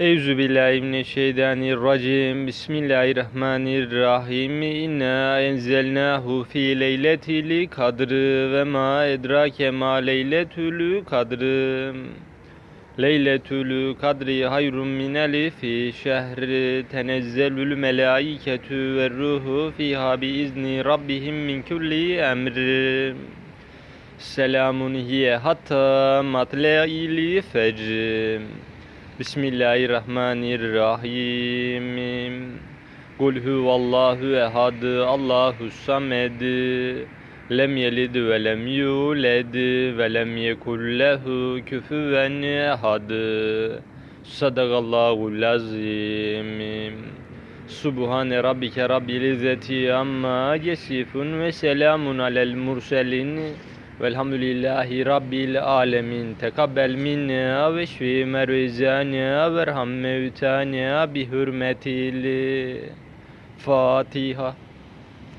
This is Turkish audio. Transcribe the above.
Euzu billahi mineşşeytanirracim. Bismillahirrahmanirrahim. İnna enzelnahu fi leyletil kadr ve ma edrake ma leyletül kadr. Leyletül kadri hayrun min elifi şehri tenezzelül melaiketü ve ruhu fiha biizni rabbihim min kulli emri. Selamun hiye hatta matla'il fecr. Bismillahirrahmanirrahim. Kul huvallahu ehad, Allahu samed. Lem yelid ve lem yuled ve lem yekul lehu küfüven ehad. Sadakallahul azim. Subhane rabbike rabbil izzeti amma yasifun ve selamun alel murselin velhamdülillahi rabbil alemin. Tekabbel minna ve şfi mervizana ve erham mevtana bi hürmetil Fatiha.